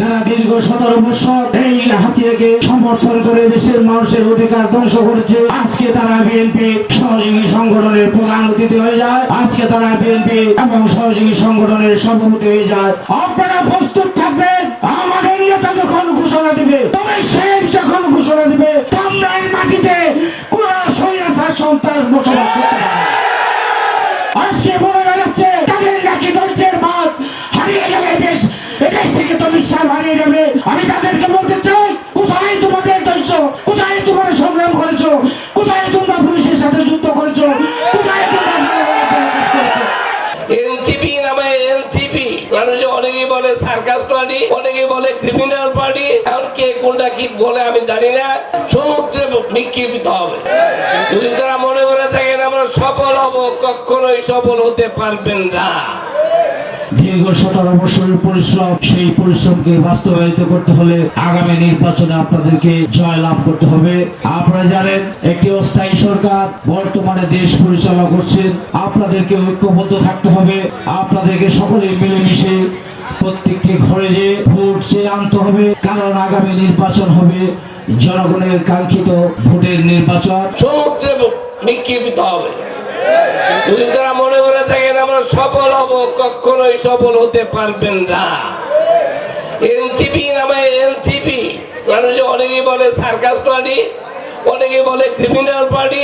যারা দীর্ঘ সতেরো বছর এই হাতিয়াকে সমর্থন করে দেশের মানুষের অধিকার ধ্বংস করেছে, আজকে তারা বিএনপি সহযোগী সংগঠনের প্রধান অতিথি হয়ে যায়। আজকে তারা বিএনপি এবং সহযোগী সংগঠনের সভাপতি হয়ে যায়। আপনারা প্রস্তুত থাকবেন, আমাদের নেতা যখন ঘোষণা দিবে, তবে শেখ যখন ঘোষণা দিবে, তোমরা এই মাটিতে কোন স্বৈরাচার সন্ত্রাস বসবাস করতে আজকে বলে বেড়াচ্ছে, তাদের নাকি ধৈর্যের বাদ হারিয়ে গেলে দেশ এদেশ থেকে তো বিশ্বাস হারিয়ে যাবে। আমি তাদেরকে বলতে চাই, কোথায় তোমাদের ধৈর্য কোথায় তোমরা সংগ্রাম করেছ? কোথায় তোমরা পুলিশের সাথে যুদ্ধ করেছ? কোথায় তোমরা এনসিপি নামে এনসিপি মানুষ অনেকেই বলে সার্কাস পার্টি, অনেকেই বলে ক্রিমিনাল পার্টি। এখন কে কোনটা কি বলে আমি জানি না। সমুদ্রে নিক্ষেপিত হবে। যদি তারা মনে করে থাকেন, আমরা সফল হব, কখনোই সফল হতে পারবেন না। দীর্ঘ সতেরো বছরের পরিশ্রম, সেই পরিশ্রমকে বাস্তবায়িত করতে হলে আগামী নির্বাচনে আপনাদেরকে জয় লাভ করতে হবে। আপনারা জানেন, একটি অস্থায়ী সরকার বর্তমানে দেশ পরিচালনা করছেন। আপনাদেরকে ঐক্যবদ্ধ থাকতে হবে। আপনাদেরকে সকলে মিলেমিশে প্রত্যেকটি ঘরে যে ভোট চেয়ে আনতে হবে। কারণ আগামী নির্বাচন হবে জনগণের কাঙ্ক্ষিত ভোটের নির্বাচন। সমুদ্রে নিক্ষেপিত হবে। যদি তারা মনে করে সফল হব, কখনোই সফল হতে পারবেন না। এনসিপি নামে এনসিপি মানুষ অনেকেই বলে সার্কাস পার্টি, অনেকেই বলে ক্রিমিনাল পার্টি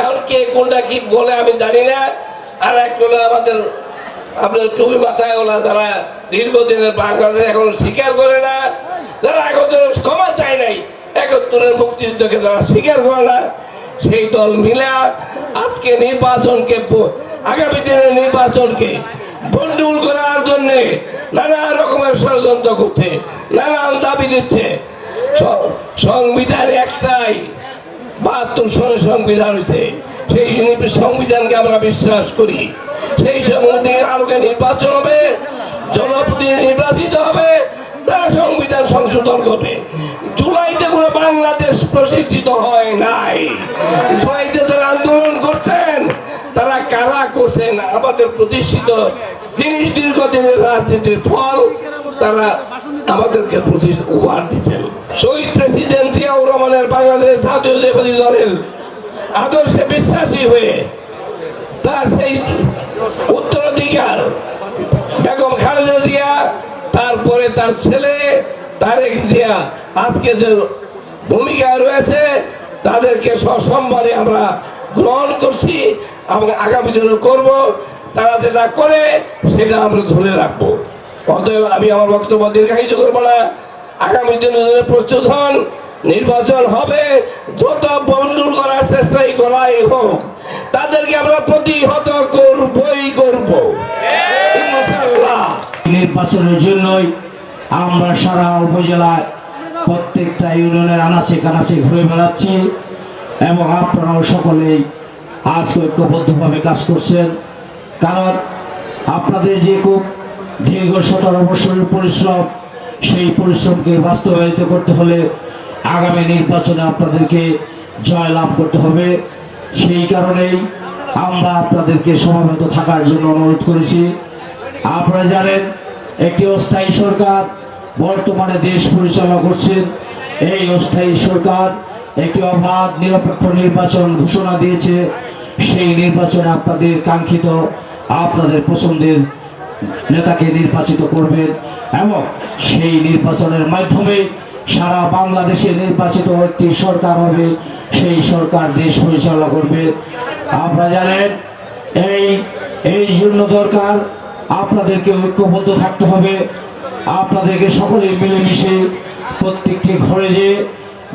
এখন কে কোনটা কি বলে আমি জানি না। আর এক হলো আমাদের, আপনার টুপি মাথায় ওলা যারা দীর্ঘদিনের বাংলাদেশ এখন স্বীকার করে না, যারা একত্রের ক্ষমা চায় নাই, একত্রের মুক্তিযুদ্ধকে যারা স্বীকার করে না, সেই দল মিলে আজকে নির্বাচনকে আগামী দিনের নির্বাচনকে বন্ডুল করার জন্য নানা রকমের ষড়যন্ত্র করছে, নানান দাবি দিচ্ছে। সংবিধান একটাই বাহাত্তর সনের সংবিধান হয়েছে সেই সংবিধানকে আমরা বিশ্বাস করি। সেই সংবিধানের আলোকে নির্বাচন হবে জনপ্রতিনিধি নির্বাচিত হবে তারা সংবিধান সংশোধন করবে। জুলাইতে কোনো বাংলাদেশ প্রতিষ্ঠিত হয় নাই জুলাইতে যারা আন্দোলন করছেন তারা কারা করছেন আমাদের প্রতিষ্ঠিত জিনিস দীর্ঘদিনের রাজনীতির ফল তারা আমাদেরকে উপহার দিচ্ছেন। শহীদ প্রেসিডেন্ট জিয়াউর রহমানের বাংলাদেশ জাতীয়তাবাদী দলের আদর্শে বিশ্বাসী হয়ে তার সেই উত্তরাধিকার, বেগম খালেদা জিয়া, তারপরে তার ছেলে তারেক জিয়া, আজকে যে ভূমিকা রয়েছে, তাদেরকে সসম্মানে আমরা গ্রহণ করছি এবং আগামী দিনে করব তারা যেটা করে সেটা আমরা ধরে রাখব। অতএব আমি আমার বক্তব্য দীর্ঘায়িত করব না। আগামী দিনে প্রস্তুত হন, নির্বাচন হবে, যত বন্ধুর করার চেষ্টাই করাই হোক, তাদেরকে আমরা প্রতিহত করবই করব। নির্বাচনের জন্যই আমরা সারা উপজেলায় প্রত্যেকটা ইউনিয়নের আনাচে কানাচে ঘুরে বেড়াচ্ছি। এবং আপনারাও সকলেই আজ ঐক্যবদ্ধভাবে কাজ করছেন। কারণ আপনাদের যে খুব দীর্ঘ সতেরো বছরের পরিশ্রম, সেই পরিশ্রমকে বাস্তবায়িত করতে হলে আগামী নির্বাচনে আপনাদেরকে জয় লাভ করতে হবে। সেই কারণেই আমরা আপনাদেরকে সমাবেত থাকার জন্য অনুরোধ করেছি। আপনারা জানেন, একটি অস্থায়ী সরকার বর্তমানে দেশ পরিচালনা করছেন। এই অস্থায়ী সরকার একটি অবাধ নিরপেক্ষ নির্বাচন ঘোষণা দিয়েছে। সেই নির্বাচনে আপনাদের কাঙ্ক্ষিত, আপনাদের পছন্দের নেতাকে নির্বাচিত করবেন এবং সেই নির্বাচনের মাধ্যমে সারা বাংলাদেশে নির্বাচিত একটি সরকার হবে, সেই সরকার দেশ পরিচালনা করবে। আপনারা জানেন, এই এই জন্য দরকার আপনাদেরকে ঐক্যবদ্ধ থাকতে হবে। আপনাদেরকে সকলে মিলেমিশে প্রত্যেকটি ঘরে যে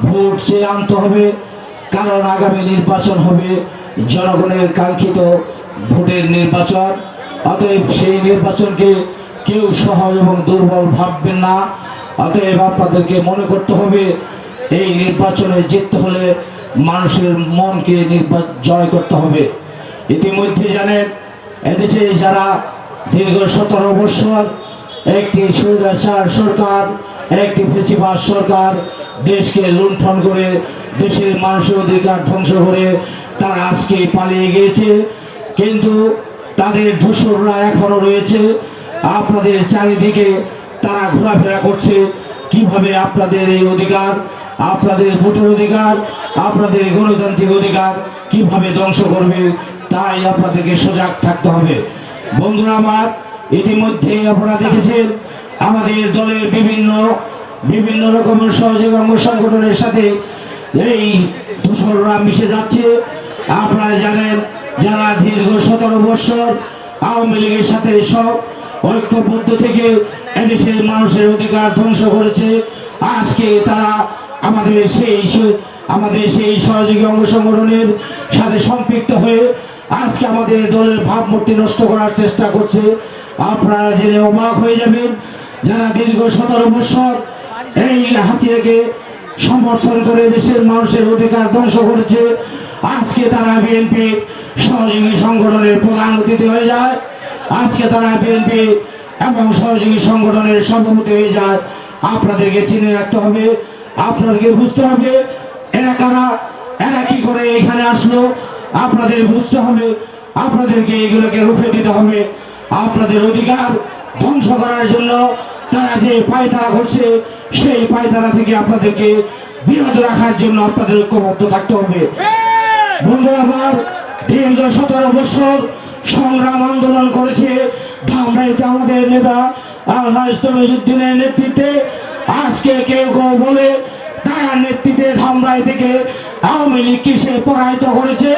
ভোট চেয়ে আনতে হবে, কারণ আগামী নির্বাচন হবে জনগণের কাঙ্ক্ষিত ভোটের নির্বাচন। অতএব সেই নির্বাচনকে কেউ সহজ এবং দুর্বল ভাববেন না। অতএব আপনাদেরকে মনে করতে হবে, এই নির্বাচনে জিততে হলে মানুষের মনকে নির্বাচন জয় করতে হবে। ইতিমধ্যে জানেন, এদেশে যারা দীর্ঘ সতেরো বছর একটি স্বৈরাচার সরকার, একটি ফেসিবাস সরকার দেশকে লুণ্ঠন করে, দেশের মানুষের অধিকার ধ্বংস করে তারা আজকে পালিয়ে গিয়েছে। কিন্তু তাদের দূষররা এখনও রয়েছে। আপনাদের চারিদিকে তারা ঘোরাফেরা করছে। কীভাবে আপনাদের এই অধিকার, আপনাদের ভোটের অধিকার, আপনাদের গণতান্ত্রিক অধিকার কীভাবে ধ্বংস করবে, তাই আপনাদেরকে সজাগ থাকতে হবে। বন্ধুরা আমার ইতিমধ্যে আপনারা দেখেছেন, আমাদের দলের বিভিন্ন বিভিন্ন রকমের সহযোগী অঙ্গ সংগঠনের সাথে এই দূষণরা মিশে যাচ্ছে। আপনারা জানেন, যারা দীর্ঘ সতেরো বছর আওয়ামী লীগের সাথে সব ঐক্যবদ্ধ থেকে এদেশের মানুষের অধিকার ধ্বংস করেছে, আজকে তারা আমাদের সেই আমাদের সেই সহযোগী অঙ্গ সংগঠনের সাথে সম্পৃক্ত হয়ে আজকে আমাদের দলের ভাবমূর্তি নষ্ট করার চেষ্টা করছে। আপনারা জেনে অবাক হয়ে যাবেন যারা দীর্ঘ সতেরো বছর এই হাতিয়াকে সমর্থন করে দেশের মানুষের অধিকার ধ্বংস করেছে। আজকে তারা বিএনপি সহযোগী সংগঠনের প্রধান অতিথি হয়ে যায়। আজকে তারা বিএনপি এবং সহযোগী সংগঠনের সভাপতি হয়ে যায়। আপনাদেরকে চিনে রাখতে হবে, আপনাদেরকে বুঝতে হবে এরা কারা, এরা কি করে এখানে আসলো। আপনাদের বুঝতে হবে, আপনাদেরকে এগুলোকে রুখে দিতে হবে। আপনাদের অধিকার ধ্বংস করার জন্য তারা যে পায়তারা করছে, সেই পায়তারা থেকে আপনাদেরকে বিরত রাখার জন্য আপনাদের ঐক্যবদ্ধ থাকতে হবে। আমার দীর্ঘ সতেরো বছর সংগ্রাম আন্দোলন করেছে ধামরাইতে আমাদের নেতা আল্লাহ ইসলামুদ্দিনের নেতৃত্বে। আজকে কেউ কেউ বলে, তার নেতৃত্বে ধামরাই থেকে আওয়ামী লীগ কিসে পরাহিত করেছে?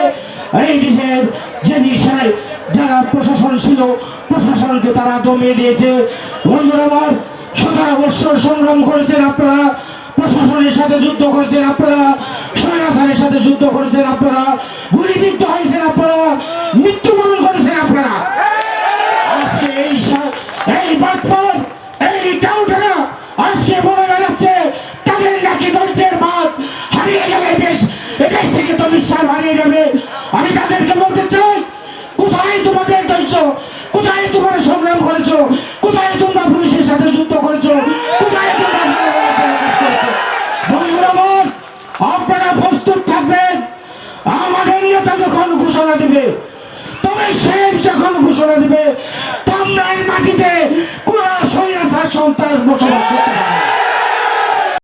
এই যে নিশায় যারা প্রশাসন ছিল, প্রশাসনকে তারা দমিয়ে দিয়েছে। বন্ধুরা আমার সতেরো বছর সংগ্রাম করেছেন আপনারা, প্রশাসনের সাথে যুদ্ধ করেছেন আপনারা, স্বৈরাচারের সাথে যুদ্ধ করেছেন আপনারা, গুলিবিদ্ধ হয়েছেন আপনারা, মৃত্যুবরণ আপনারা প্রস্তুত থাকবেন আমাদের নেতা যখন ঘোষণা দিবে, তবে শেখ যখন ঘোষণা দিবে তোমরা এই মাটিতে কোন সন্ত্রাস বসবাস করতে।